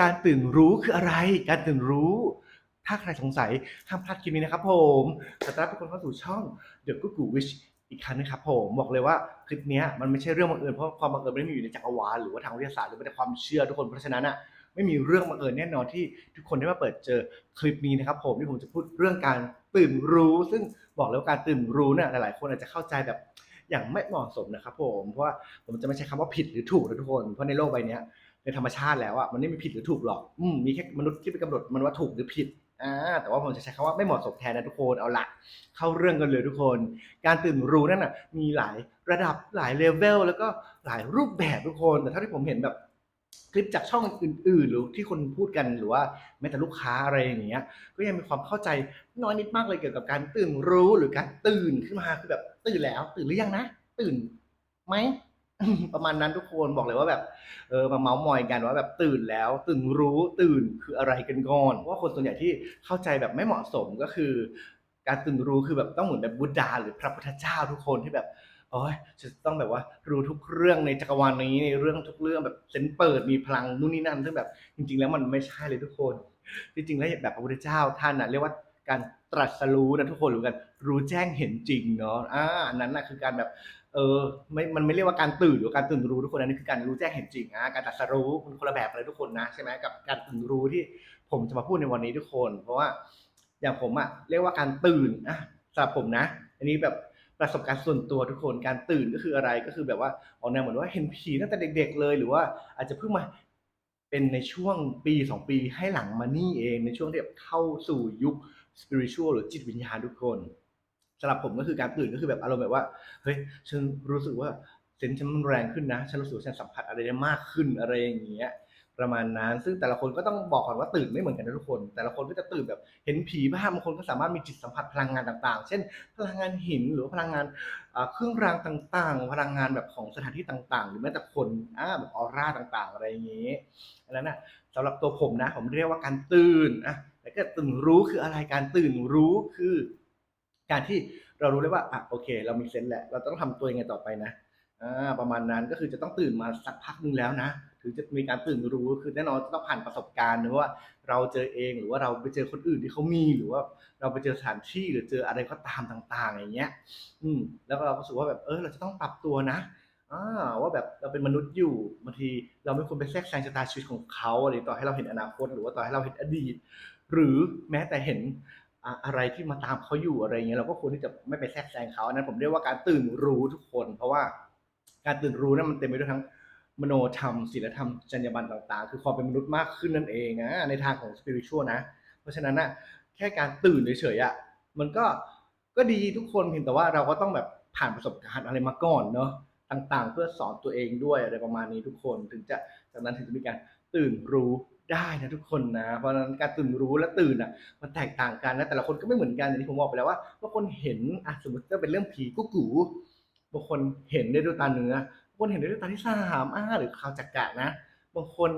การตื่นรู้คืออะไร การตื่นรู้ ถ้าใครสงสัยห้ามพลาดคลิปนี้นะครับผมขอต้อนรับทุกคนเข้าสู่ช่อง The g o o g l e Wish อีกครั้งนะครับผมบอกเลยว่าคลิปนี้มันไม่ใช่เรื่องบังเอิญเพราะความบังเอิญไม่ได้มีอยู่ในจักรวาลหรือว่าทางวิทยาศาสตร์หรือแม้แต่ความเชื่อทุกคนเพราะฉะนั้นอะไม่มีเรื่องบังเอิญแน่นอนที่ทุกคนได้มาเปิดเจอคลิปนี้นะครับผมที่ผมจะพูดเรื่องการตื่นรู้ ซึ่งบอกเลยว่าการตื่นรู้เนี่ยหลาย ๆ คนอาจจะเข้าใจแบบอย่างไม่เหมาะสมนะครับผมเพราะว่าผมจะไม่ใช้คำว่าผิดหรือถูกนะทุกคนเพราะในโลกใบนี้ ในธรรมชาติแล้วอะมันไม่มีผิดหรือถูกหรอกอืมมีแค่มนุษย์ที่ไปกำหนดมันว่าถูกหรือผิดอ่าแต่ว่าผมจะใช้คำว่าไม่เหมาะสมแทนนะทุกคนเอาละเข้าเรื่องกันเลยทุกคน การตื่นรู้นั่นน่ะมีหลายระดับหลายเลเวลแล้วก็หลายรูปแบบทุกคน แต่เท่าที่ผมเห็นแบบคลิปจากช่องอื่น ๆ หรือที่คนพูดกันหรือว่าแม้แต่ลูกค้าอะไรอย่างเงี้ย ก็ยังมีความเข้าใจน้อยนิดมากเลยเกี่ยวกับการตื่นรู้หรือการตื่นขึ้นมาคือแบบตื่นแล้ว ตื่นหรือยังนะ ตื่นไหม ประมาณนั้นทุกคนบอกเลยว่าแบบเออมาเมาส์มอยกันว่าแบบตื่นแล้ว ตื่นรู้ตื่นคืออะไรกันก่อนว่าคนส่วนใหญ่ที่เข้าใจแบบไม่เหมาะสมก็คือ การตื่นรู้คือแบบต้องเหมือนแบบบุตดาหรือพระพุทธเจ้าทุกคนที่แบบโอ้ยจะต้องแบบว่ารู้ทุกเรื่องในจักรวาลนี้ในเรื่องทุกเรื่องแบบเซนเปิดมีพลังนู่นนี่นั่นซึ่งแบบจริง ๆ แล้วมันไม่ใช่เลยทุกคน จริงๆแล้วแบบพระพุทธเจ้าท่านน่ะเรียกว่าการตรัสรู้นะทุกคนรือกัน รู้แจ้งเห็นจริงเนาะอ่าอันนั้นน่ะคือการแบบ เออไม่มันไม่เรียกว่าการตื่นหรือการตื่นรู้ทุกคนอันนี้คือการรู้แจ้งเห็นจริงอะการตรัสรู้มันคนละแบบเลยทุกคนนะใช่ไหมกับการตื่นรู้ที่ผมจะมาพูดในวันนี้ทุกคน เพราะว่าอย่างผมอะเรียกว่าการตื่นอะสำหรับผมนะ อันนี้แบบประสบการณ์ส่วนตัวทุกคนการตื่นก็คืออะไรก็คือแบบว่าออกแนวเหมือนว่าเห็นผีตั้งแต่เด็ก ๆ เลย หรือว่าอาจจะเพิ่งมาเป็นในช่วงปีสองปีให้หลังมานี่เองในช่วงที่แบบเข้าสู่ยุค spiritual หรือจิตวิญญาณทุกคน สำหรับผมก็คือการตื่นก็คือแบบอารมณ์แบบว่าเฮ้ยฉันรู้สึกว่าเซนฉันมันแรงขึ้นนะฉันรู้สึกฉันสัมผัสอะไรได้มากขึ้นอะไรอย่างเงี้ยประมาณนั้น ซึ่งแต่ละคนก็ต้องบอกก่อนว่าตื่นไม่เหมือนกันนะทุกคน แต่ละคนก็จะตื่นแบบเห็นผีบ้างบางคนก็สามารถมีจิตสัมผัสพลังงานต่างๆ เช่น พลังงานหินหรือพลังงานเครื่องรางต่างๆ พลังงานแบบของสถานที่ต่าง ๆ หรือแม้แต่คนอ่าแบบออร่าต่างๆ อะไรอย่างงี้อันนั้นนะสำหรับตัวผมนะผมเรียกว่าการตื่นอะแล้วก็ตื่นรู้คืออะไรการตื่นรู้คือ การที่เรารู้เลยว่าอะโอเค เรามีเซนส์แหละเราต้องทำตัวยังไงต่อไปนะอ่าประมาณนั้นก็คือจะต้องตื่นมาสักพักหนึงแล้วนะถึงจะมีการตื่นรู้คือแน่นอนต้องผ่านประสบการณ์หรือว่าเราเจอเองหรือว่าเราไปเจอคนอื่นที่เขามีหรือว่าเราไปเจอสถานที่หรือเจออะไรก็ตามต่าง ๆ อย่างเงี้ย อืม แล้วเราก็รู้สึกว่าแบบเออเราจะต้องปรับตัวนะอ่าว่าแบบเราเป็นมนุษย์อยู่บางทีเราไม่ควรไปแทรกแซงชะตาชีวิตของเขาอะไรต่อให้เราเห็นอนาคต หรือว่าต่อให้เราเห็นอดีต หรือแม้แต่เห็น อะไรที่มาตามเขาอยู่อะไรเงี้ยเราก็ควรที่จะไม่ไปแทรกแซงเขาอันนั้นผมเรียกว่าการตื่นรู้ทุกคน เพราะว่าการตื่นรู้นั้นมันเต็มไปด้วยทั้งมโนธรรมศีลธรรมจรรยาบรรณต่างๆ คือความเป็นมนุษย์มากขึ้นนั่นเองนะในทางของสปิริตชัวนะ เพราะฉะนั้นนะแค่การตื่นเฉยๆอะมันก็ก็ดีทุกคนเพียงแต่ว่าเราก็ต้องแบบผ่านประสบการณ์อะไรมาก่อนเนาะต่างๆ เพื่อสอนตัวเองด้วยอะไรประมาณนี้ทุกคนถึงจะจากนั้นถึงจะมีการตื่นรู้ ได้นะทุกคนนะ เพราะฉะนั้นการตื่นรู้และตื่นอะมันแตกต่างกันนะแต่ละคนก็ไม่เหมือนกันอย่างที่ผมบอกไปแล้วว่าบางคนเห็นอะสมมติถ้าเป็นเรื่องผีกุ๊กูบางคนเห็นได้ด้วยตาเนื้อบางคนเห็นได้ด้วยตาที่สามอ่าหรือข่าวจักระนะบางคน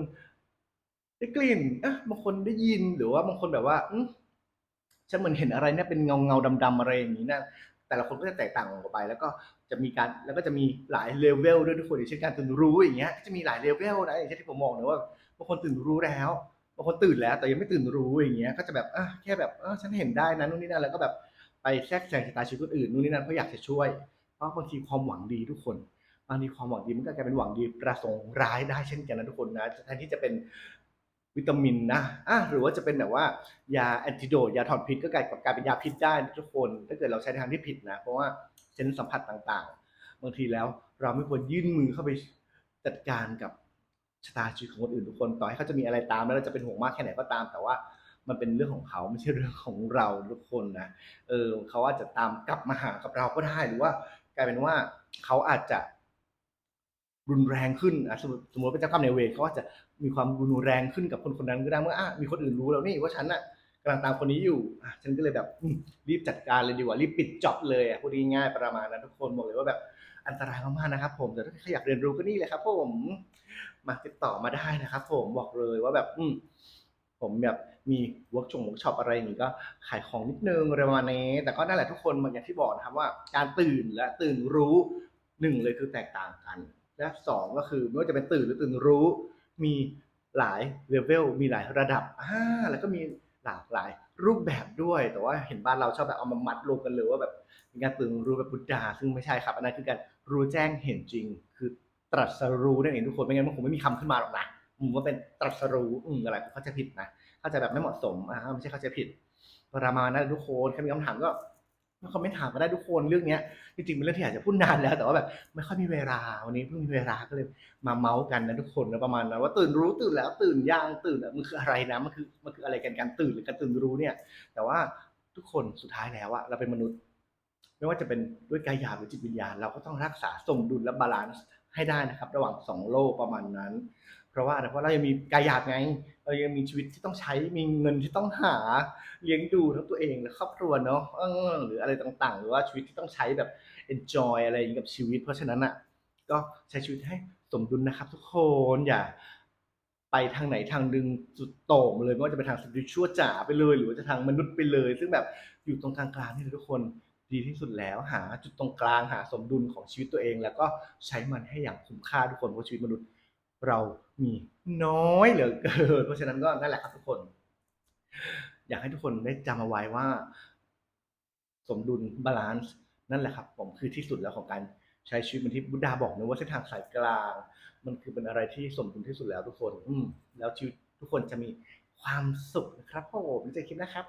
ได้กลิ่นอะบางคนได้ยินหรือว่าบางคนแบบว่าฉันเหมือนเห็นอะไรเนี่ยเป็นเงาเงาดำๆอะไรอย่างนี้นะ แต่ละคนก็จะแตกต่างกันไป แล้วก็จะมีการแล้วก็จะมีหลายเลเวลด้วยทุกคนอย่างเช่นการตื่นรู้อย่างเงี้ยก็จะมีหลายเลเวลนะอย่างเช่นที่ผมบอกนะว่าบางคนตื่นรู้แล้วบางคนตื่นแล้ว แต่ยังไม่ตื่นรู้อย่างเงี้ยก็จะแบบอะแค่แบบเออฉันเห็นได้นะนู่นนี่นั่นแล้วก็แบบไปแทรกแซงชะตาชีวิตคนอื่นนู่นนี่นั่นเพราะอยากจะช่วย เพราะบางทีความหวังดีทุกคนบางทีความหวังดีมันก็กลายเป็นหวังดีประสงค์ร้ายได้เช่นกันนะทุกคนนะแทนที่จะเป็น วิตามินนะอะหรือว่าจะเป็นแบบว่ายาแอนติโดยาถอนพิษก็กลายกลายเป็นยาพิษได้ทุกคน ถ้าเกิดเราใช้ทางที่ผิดนะ เพราะว่าเซนส์สัมผัสต่างๆ บางทีแล้วเราไม่ควรยื่นมือเข้าไปจัดการกับชะตาชีวิตของคนอื่นทุกคน ต่อให้เขาจะมีอะไรตามแล้วเราจะเป็นห่วงมากแค่ไหนก็ตาม แต่ว่ามันเป็นเรื่องของเขาไม่ใช่เรื่องของเราทุกคนนะ เออเขาอาจจะตามกลับมาหากับเราก็ได้หรือว่ากลายเป็นว่าเขาอาจจะ รุนแรงขึ้นอะสมมติสมมติเป็นเจ้ากรรมนเวรเขาอาจจะมีความรุนแรงขึ้นกับคนคนนั้นก็ได้เมื่ออะมีคนอื่นรู้แล้วนี่ว่าฉันน่ะกำลังตามคนนี้อยู่อะฉันก็เลยแบบรีบจัดการเลยดีกว่ารีบปิดจ็อบเลยอะพูดง่ายๆประมาณนั้นทุกคนบอกเลยว่าแบบอันตรายมากๆนะครับ ผมแต่ถ้าใครอยากเรียนรู้ก็นี่เลยครับผมมาติดต่อมาได้นะครับ ผมบอกเลยว่าแบบอืผมแบบมีเวิร์กชงเวิร์กช็อปอะไรอย่างนี้ก็ขายของนิดนึงอะไรประมาณนี้ แต่ก็นั่นแหละทุกคนมันอย่างที่บอกนะครับว่าการตื่นและตื่นรู้หนึ่งเลยคือแตกต่างกัน และสองก็คือไม่ว่าจะเป็นตื่นหรือตื่นรู้ มีหลายเลเวลมีหลายระดับอ่าแล้วก็มีหลากหลายรูปแบบด้วย แต่ว่าเห็นบ้านเราชอบแบบเอามามัดรวมกันเลยว่าแบบเป็นการตื่นรู้แบบบุตดาซึ่งไม่ใช่ครับ อันนั้นคือการรู้แจ้งเห็นจริง คือตรัสรู้นั่นเองทุกคนไม่งั้นมันคงไม่มีคำขึ้นมาหรอกนะอืมว่าเป็นตรัสรู้อืมอะไรเขาจะผิดนะเข้าใจแบบไม่เหมาะสมอ่าไม่ใช่เข้าใจผิดประมาณนั้นทุกคนใครมีคำถามก็ มาคอมเมนต์ถามมาได้ทุกคนเรื่องเนี้ยจริงๆเป็นเรื่องที่อยากจะพูดนานแล้ว แต่ว่าแบบไม่ค่อยมีเวลาวันนี้เพิ่งมีเวลาก็เลยมาเมาส์กันนะทุกคนนะประมาณนั้นว่าตื่นรู้ตื่นแล้วตื่นยังตื่นอะมันคืออะไรนะมันคือมันคืออะไรกันการตื่นหรือการตื่นรู้เนี่ย แต่ว่าทุกคนสุดท้ายแล้วอะเราเป็นมนุษย์ ไม่ว่าจะเป็นด้วยกายหยาบหรือจิตวิญญาณ เราก็ต้องรักษาสมดุลและบาลานซ์ให้ได้นะครับ ระหว่างสองโลกประมาณนั้น เพราะว่าเพราะเรายังมีกายหยาบไง เรายังมีชีวิตที่ต้องใช้มีเงินที่ต้องหาเลี้ยงดูทั้งตัวเองและครอบครัวเนาะหรืออะไรต่างๆ หรือว่าชีวิตที่ต้องใช้แบบ enjoy อะไรอย่างนี้กับชีวิต เพราะฉะนั้นอะก็ใช้ชีวิตให้สมดุลนะครับ ทุกคนอย่าไปทางไหนทางดึงสุดโต่งเลยไม่ว่าจะไปทางสปิริชั่วจ๋าไปเลย หรือว่าจะทางมนุษย์ไปเลย ซึ่งแบบอยู่ตรงกลางๆนี่ทุกคนดีที่สุดแล้ว หาจุดตรงกลางหาสมดุลของชีวิตตัวเอง แล้วก็ใช้มันให้อย่างคุ้มค่าทุกคนเพราะชีวิตมนุษย์ เรามีน้อยเหลือเกิน เพราะฉะนั้นก็นั่นแหละครับทุกคน อยากให้ทุกคนได้จำเอาไว้ว่า สมดุลบาลานซ์นั่นแหละครับ ผมคือที่สุดแล้วของการใช้ชีวิตเหมือนที่บุดาบอกนะว่าเส้นทางสายกลาง มันคือเป็นอะไรที่สมดุลที่สุดแล้วทุกคน อืมแล้วชีวิตทุกคนจะมีความสุขนะครับผมใจคิดนะครับ